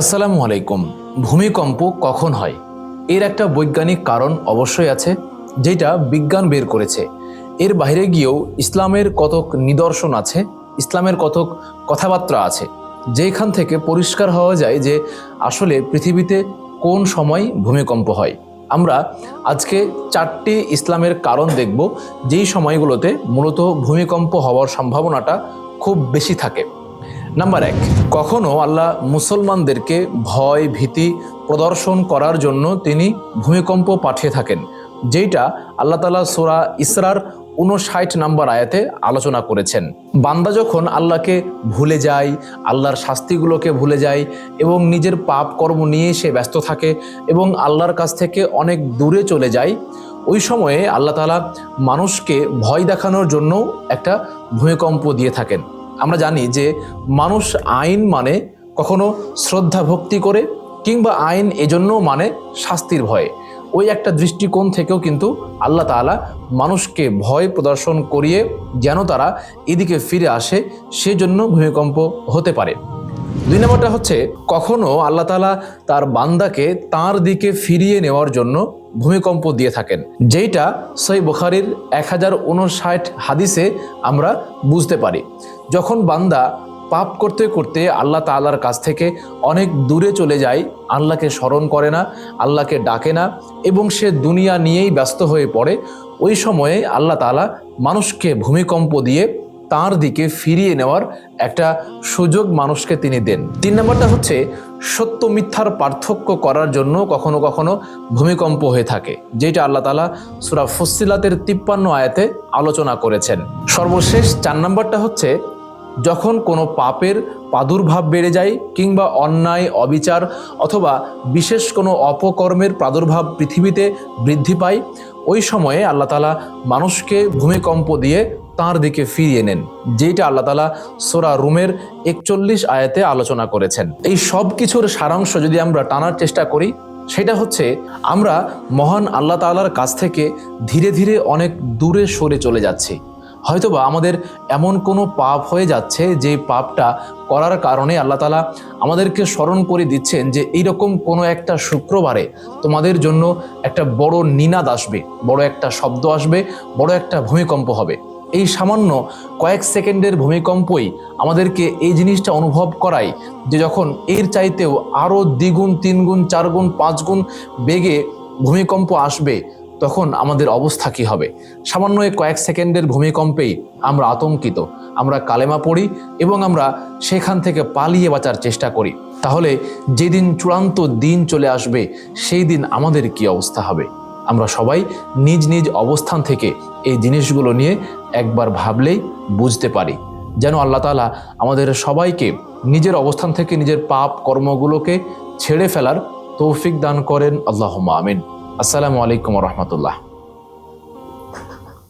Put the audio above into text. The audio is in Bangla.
আসসালামু আলাইকুম। ভূমিকম্প কখন হয়? এর একটা বৈজ্ঞানিক কারণ অবশ্যই আছে, যেটা বিজ্ঞান বের করেছে। এর বাইরে গিয়েও ইসলামের কতক নিদর্শন আছে, ইসলামের কতক কথাবার্তা আছে, যেখান থেকে পরিষ্কার হওয়া যায় যে আসলে পৃথিবীতে কোন সময় ভূমিকম্প হয়। আমরা আজকে চারটি ইসলামের কারণ দেখব, যেই সময়গুলোতে মূলত ভূমিকম্প হওয়ার সম্ভাবনাটা খুব বেশি থাকে। নাম্বার এক, কখনো আল্লাহ মুসলমানদেরকে ভয়, ভীতি প্রদর্শন করার জন্য তিনি ভূমিকম্প পাঠিয়ে থাকেন যেটা আল্লাহ তালা সোরা ইসরার উনষাট নাম্বার আয়াতে আলোচনা করেছেন। বান্দা যখন আল্লাহকে ভুলে যায়, আল্লাহর শাস্তিগুলোকে ভুলে যায় এবং নিজের পাপ কর্ম নিয়ে সে ব্যস্ত থাকে এবং আল্লাহর কাছ থেকে অনেক দূরে চলে যায়, ওই সময়ে আল্লাহ তালা মানুষকে ভয় দেখানোর জন্য একটা ভূমিকম্প দিয়ে থাকেন। আমরা জানি যে মানুষ আইন মানে কখনো শ্রদ্ধা ভক্তি করে কিংবা আইন এজন্য মানে শাস্তির ভয়ে। ওই একটা দৃষ্টিকোণ থেকেও কিন্তু আল্লাহ তালা মানুষকে ভয় প্রদর্শন করিয়ে যেন তারা এদিকে ফিরে আসে, সেজন্য ভূমিকম্প হতে পারে। দুই নম্বরটা হচ্ছে, কখনো আল্লাহ তালা তার বান্দাকে তার দিকে ফিরিয়ে নেওয়ার জন্য ভূমিকম্প দিয়ে থাকেন, যেইটা সই বুখারির এক হাজার উনষাট হাদিসে আমরা বুঝতে পারি। যখন বান্দা পাপ করতে করতে আল্লাহ তাআলার কাছ থেকে অনেক দূরে চলে যায়, আল্লাহকে স্মরণ করে না, আল্লাহকে ডাকে না এবং সে দুনিয়া নিয়েই ব্যস্ত হয়ে পড়ে, ওই সময়ে আল্লাহ তাআলা মানুষকে ভূমিকম্প দিয়ে তার দিকে ফিরিয়ে নেওয়ার একটা সুযোগ মানুষকে তিনি দেন। তিন নম্বরটা হচ্ছে, সত্য মিথ্যার পার্থক্য করার জন্য কখনো কখনো ভূমিকম্প হয়ে থাকে, যেটা আল্লাহ তালা সুরা ফুসিলাতের তিপ্পান্ন আয়াতে আলোচনা করেছেন। সর্বশেষ চার নম্বরটা হচ্ছে, যখন কোনো পাপের প্রাদুর্ভাব বেড়ে যায় কিংবা অন্যায়, অবিচার অথবা বিশেষ কোনো অপকর্মের প্রাদুর্ভাব পৃথিবীতে বৃদ্ধি পায়, ওই সময়ে আল্লাহ তালা মানুষকে ভূমিকম্প দিয়ে তার দিকে ফিরিয়ে নেন যেটা আল্লাহ তালা সোরা রুমের একচল্লিশ আয়াতে আলোচনা করেছেন। এই সব কিছুর সারাংশ যদি আমরা টানার চেষ্টা করি, সেটা হচ্ছে আমরা মহান আল্লাহ তাআলার কাছ থেকে ধীরে ধীরে অনেক দূরে সরে চলে যাচ্ছি। হয়তোবা আমাদের এমন কোনো পাপ হয়ে যাচ্ছে যে পাপটা করার কারণে আল্লাহ তালা আমাদেরকে স্মরণ করে দিচ্ছেন যে এইরকম কোনো একটা শুক্রবারে তোমাদের জন্য একটা বড় নিনাদ আসবে, বড় একটা শব্দ আসবে, বড় একটা ভূমিকম্প হবে। এই সামান্য কয়েক সেকেন্ডের ভূমিকম্পই আমাদেরকে এই জিনিসটা অনুভব করায় যে যখন এর চাইতেও আরও দ্বিগুণ, তিনগুণ, চারগুণ, পাঁচগুণ বেগে ভূমিকম্প আসবে, তখন আমাদের অবস্থা কী হবে? সামান্য কয়েক সেকেন্ডের ভূমিকম্পেই আমরা আতঙ্কিত। আমরা কালেমা পড়ি এবং আমরা সেখান থেকে পালিয়ে বাঁচার চেষ্টা করি। তাহলে যেদিন চূড়ান্ত দিন চলে আসবে, সেই দিন আমাদের কি অবস্থা হবে? আমরা সবাই নিজ নিজ অবস্থান থেকে এই জিনিসগুলো নিয়ে একবার ভাবলেই বুঝতে পারি। যেন আল্লাহ তালা আমাদের সবাইকে নিজের অবস্থান থেকে নিজের পাপ কর্মগুলোকে ছেড়ে ফেলার তৌফিক দান করেন। আল্লাহ আমিন। আসসালামু আলাইকুম রহমতুল্লাহ।